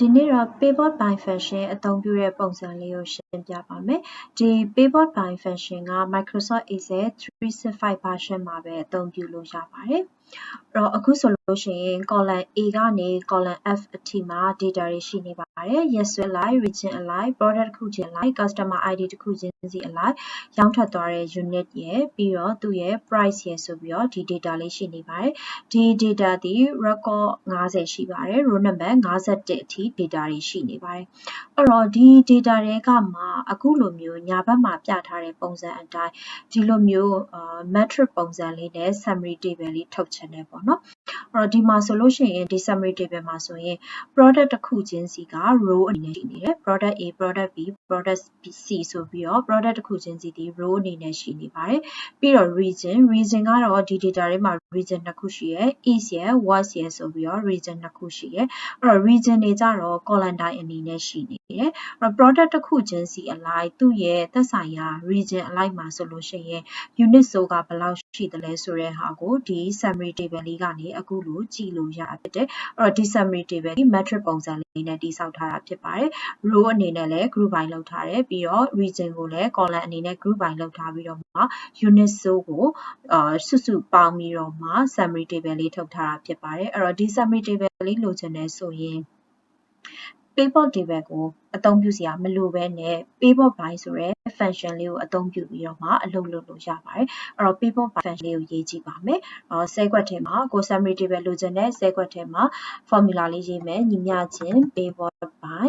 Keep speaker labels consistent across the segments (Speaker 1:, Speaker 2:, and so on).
Speaker 1: ဒီနေ့တော့ pivot by function အသုံးပြုတဲ့ပုံစံလေးကိုရှ င်းပြပါမယ်။ဒီ pivot by function က Microsoft Excel 365 version မှာပဲအသုံးပြုလို့ရပါတယ်။အဲ့တော့အခုဆိုလို့ရှိရင် column A ကနေ column F အထိမှာ data တွေရှိနေပါတယ်။ yes အလိုက် region အလိုက် product တစ်ခုချင်းအလိုက် customer ID တစ်ခုချင်းစီအလိုက်ရောင်းထွက်သွားတဲ့ unit ရယ်ပြီးတော့သူ့ရဲ့ price ရယ်ဆိုပြီးတော့ဒီ data လေးရှိနေပါတယ်။ဒီ data ဒီ record 50ရှိပါတယ်။ row number 51အထိ data တွေရှိနေပါတယ်။အဲ့တော့ဒီ data တွေကမှအခုလိုမျိုးညာဘက်မှာပြထားတဲ့ပုံစံအတိုင်းဒီလိုမျိုး metric ပုံစံလေးနဲ့ summary table လေးထုတ်ချင်တယ်ပေါ့နော်အဲ့ တော့ဒီမှာဆိုလို့ရှိရင်ဒီ summary table မှာဆိုရင် product တစ်ခုချင်းစီက row အနေနဲ့ရှိနေတယ် product A product B product C ဆိုပြီးတော့ product တစ်ခုချင်းစီဒီ row အနေနဲ့ရှိနေပါတယ်ပြီးတော့ region region ကတော့ဒီ data တွေမှာ region နှစ်ခုရှိရယ် east ရယ် west ရယ်ဆိုပြီးတော့ region နှစ်ခုရှိရယ်အဲ့တော့ region တွေကြတော့ column တိုင်းအနေနဲ့ရှိနေတယ်အဲ့တော့ product တစ်ခုချင်းစီအလိုက်သူ့ရဲ့သက်ဆိုင်ရာ region အလိုက်မှာဆိုလို့ရှိရင် unit ဆိုကဘယ်လောက်ရှိသလဲဆိုတဲ့ဟာကိုဒီ summary table လေးကနေအခုလိုကြည့်လို့ရဖြစ်တယ်အဲ့တော့ဒီ summary table ဒီ metric ပုံစံလေးနဲ့တိစောက်ထားတာဖြစ်ပါတယ် row အနေနဲ့လည်း group by လုပ်ထားတယ်ပြီးတော့ region ကိုလည်း column အနေနဲ့ group by လုပ်ထားပြီးတော့မှ unit ဆိုကိုအာစုစုပေါင်းပြီးတော့မှ summary table လေးထုတ်ထားတာဖြစ်ပါတယ်အဲ့တော့ဒီ summary table လေးလိုချင်တယ်ဆိုရင် pivot table ကိုအသုံးပြုစရာမလိုဘဲနဲ့ pivot by ဆိုတဲ့ function လေးကိုအသုံးပြုပြီးတော့မှအလုပ်လုပ်လို့ရပါတယ်။အဲ့တော့ pivot by function လေးကိုရေးကြည့်ပါမယ်။အော်ဆဲကွက်ထဲမှာကို summary table လိုချင်တဲ့ဆဲကွက်ထဲမှာ formula လေးရေးမယ်ညီမျှခြင်း pivot by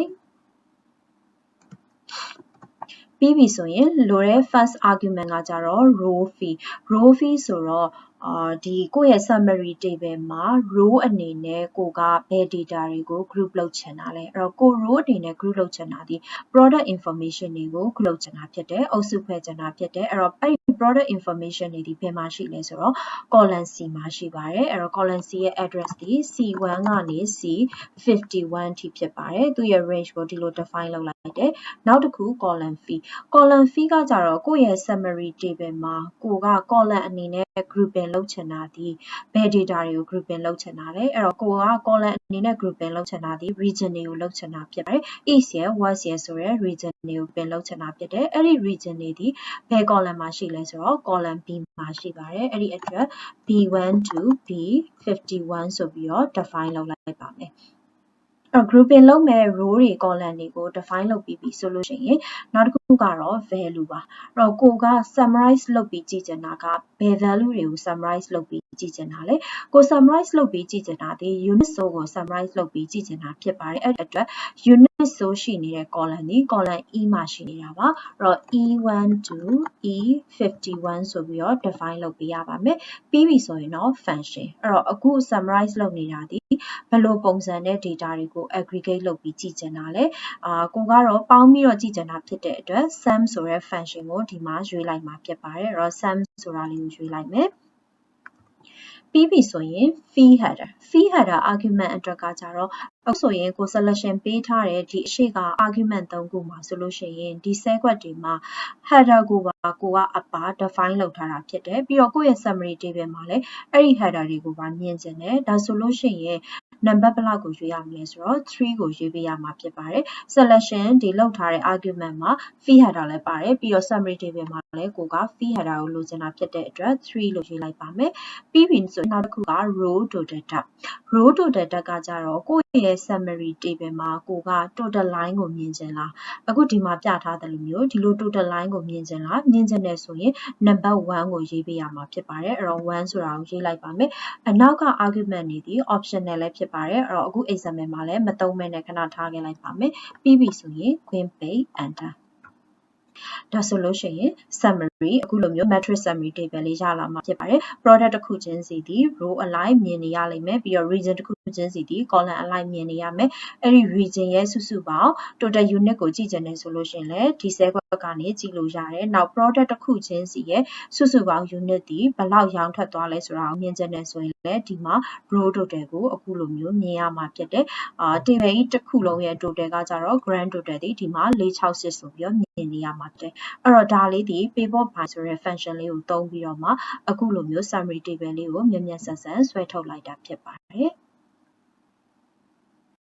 Speaker 1: ပြီးပြီဆိုရင်လိုတဲ့ first argument ကကြတော့ row fee row fee ဆိုတော့ အာဒီကိုယ့်ရဲ့ summary table မှာ row အနေနဲ့ကိုကဘယ် data တွေကို group လုပ်ချင်တာလဲအဲ့တော့ကို row အနေနဲ့ group လုပ်ချင်တာဒီ product information တွေကို group လုပ်ချင်တာဖြစ်တယ်အုပ်စုဖွဲ့ချင်တာဖြစ်တယ်အဲ့တော့အဲ့ဒီ product information တွေဒီဘယ်မှာရှိလဲဆိုတော့ column C မှာရှိပါတယ်အဲ့တော့ column C ရဲ့ address ဒီ C1 ကနေ C51 ထိဖြစ်ပါတယ်သူရဲ့ range ကိုဒီလို define လုပ်လိုက် တယ်နောက်တစ်ခု column fee column fee ကကြတော့ကိုယ့်ရဲ့ summary table မှာကိုက column အနေနဲ့ grouping လုပ်ချင်တာဒီဘယ် data တွေကို grouping လုပ်ချင်တာလဲအဲ့တော့ကိုက column အနေနဲ့ grouping လုပ်ချင်တာဒီ region တွေကိုလုပ်ချင်တာဖြစ်ပါတယ် east ရယ် west ရယ်ဆိုရဲ region တွေကို pin လုပ်ချင်တာဖြစ်တယ်အဲ့ဒီ region တွေဒီဘယ် column မှာရှိလဲဆိုတော့ column B မှာရှိပါတယ်အဲ့ဒီအတွက် B1 to B51 ဆိုပြီးတော့ define လုပ်လိုက်ပါမယ်အဲ့ grouping လုပ်မဲ့ row တွေ column တွေကို define လုပ်ပြီးပြီဆိုလို့ရှိရင်နောက်တစ်ခုကတော့ value ပါအဲ့တော့ကိုက summarize လုပ်ပြီးကြည့်ချင်တာကဘယ် value တွေကို summarize လုပ်ပြီးကြည့်ချင်တာလဲကို summarize လုပ်ပြီးကြည့်ချင်တာဒီ unit ဆိုကို summarize လုပ်ပြီးကြည့်ချင်တာဖြစ်ပါတယ်အဲ့အတွက် unit ဆိုရှိနေတဲ့ column ဒီ column E မှာရှိနေတာပါအဲ့တော့ E1 to E51 ဆိုပြီးတော့ define လုပ်ပေးရပါမယ်ပြီးပြီဆိုရင်တော့ function အဲ့တော့အခု summarize လုပ်နေတာဒီဘယ်လိုပုံစံနဲ့ data တွေကို aggregate လုပ်ပြီးကြည့်ချင်တာလဲအာကိုကတော့ပေါင်းပြီးတော့ကြည့်ချင်တာဖြစ်တဲ့အတွက် sum ဆိုတဲ့ function ကိုဒီမှာရွေးလိုက်မှာဖြစ်ပါတယ်အဲ့တော့ sum ဆိုတာလေးကိုရွေးလိုက်မယ်ပြီးပြီဆိုရင် fee header fee header argument အတွက်ကကြတော့အခုဆိုရင်ကို selection ပေးထားတဲ့ဒီအရှိက argument 3ခုမှာဆိုလို့ရှိရင်ဒီ set ခွက်တွေမှာ header ကိုပါကိုကအပါ define လုပ်ထားတာဖြစ်တယ်ပြီးတော့ကိုယ့်ရဲ့ summary table မှာလည်းအဲ့ဒီ header တွေကိုပါမြင်ကျင်တယ်ဒါဆိုလို့ရှိရင် နံပါတ်ဘလောက်ကိုရွေးရမလဲဆိုတော့3ကိုရွေးပေးရမှာဖြစ်ပါတယ် selection ဒီလောက်ထားတဲ့ argument မှာ fee header လည်းပါတယ်ပြီးတော့ summary table မှာ လည်းကိုက fee header ကိုလိုချင်တာဖြစ်တဲ့အတွက်3လို့ရွေးလိုက်ပါမယ်ပြီးပြီဆိုရင်နောက်တစ်ခုက row to data row to data ကကြတော့ကိုယ့်ရဲ့ summary table မှာကိုက total line ကိုမြင်ချင်လားအခုဒီမှာပြထားတယ်လို့မျိုးဒီလို total line ကိုမြင်ချင်လားမြင်ချင်တယ်ဆိုရင် number 1ကိုရေးပေးရမှာဖြစ်ပါတယ်အဲ့တော့1ဆိုတာကိုရေးလိုက်ပါမယ်အနောက်က argument တွေဒီ optional လည်းဖြစ်ပါတယ်အဲ့တော့အခု example မှာလည်းမသုံးမဲနဲ့ခဏထားခဲ့လိုက်ပါမယ်ပြီးပြီဆိုရင် queen page enter ဒါဆိုလို့ရှိရင် summary အခုလိုမျိုး matrix summary table လေးရလာမှာဖြစ်ပါတယ် product တစ်ခုချင်းစီဒီ row align မြင်နေရလိမ့်မယ်ပြီးတော့ region တစ်ခုချင်းစီဒီ column align မြင်နေရမယ်အဲ့ဒီ region ရဲ့စုစုပေါင်း total unit ကိုကြည့်ချင်တယ်ဆိုလို့ရှိရင်လည်းဒီ cell ဘက်ကနေကြည့်လို့ရတယ်နောက် product တစ်ခုချင်းစီရဲ့စုစုပေါင်း unit ဒီဘယ်လောက်ရောင်းထွက်သွားလဲဆိုတာကိုမြင်ချင်တယ်ဆိုရင် လည်းဒီမှာ row total ကိုအခုလိုမျိုးမြင်ရမှာဖြစ်တယ်အာ table ကြီးတစ်ခုလုံးရဲ့ total ကကြတော့ grand total ဒီဒီမှာ468ဆိုပြီးတော့မြင်နေရမှာဖြစ်တယ်အဲ့တော့ဒါလေးဒီ pivot by ဆိုတဲ့ function လေးကိုသုံးပြီးတော့မှအခုလိုမျိုး summary table လေးကိုမြန်မြန်ဆန်ဆန်ဆွဲထုတ်လိုက်တာဖြစ်ပါတယ်